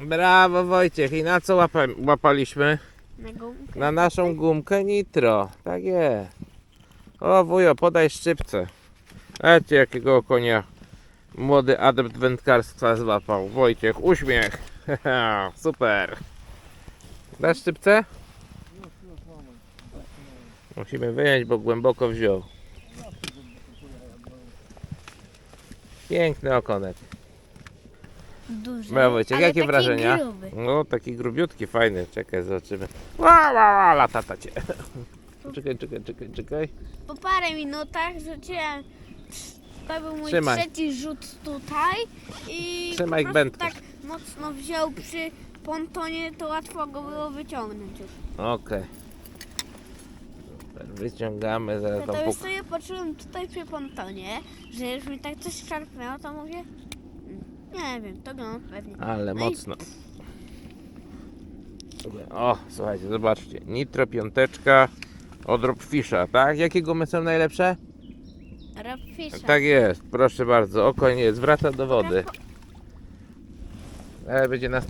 Brawo Wojciech. I na co łapa, łapaliśmy? Na gumkę. Na naszą gumkę nitro. Tak jest. O wujo, podaj szczypce. Wiecie jakiego konia młody adept wędkarstwa złapał. Wojciech, uśmiech. Super. Dasz szczypce? Musimy wyjąć, bo głęboko wziął. Piękny okonek. Duży. Brawo ale jakie taki wrażenia? Gruby. No, taki grubiutki, fajny. Czekaj, zobaczymy. Ła, ła, ła, lata tacie. Czekaj, czekaj, czekaj, czekaj. Po parę minutach rzuciłem. To był mój Trzymaj. trzeci rzut tutaj i Trzymaj po prostu tak mocno wziął przy pontonie, to łatwo go było wyciągnąć już. Okej. Super, wyciągamy zaraz To tą już puk... sobie poczułem tutaj przy pontonie, że już mi tak coś szarpnęło, to mówię, "Mm, nie wiem, to go pewnie. Ale No i mocno. O, słuchajcie, zobaczcie. Nitro piąteczka od Robfisha, tak? Jakie gumy są najlepsze? Robfisha. Tak jest, proszę bardzo. O koniec, wraca do wody. Ale będzie następny.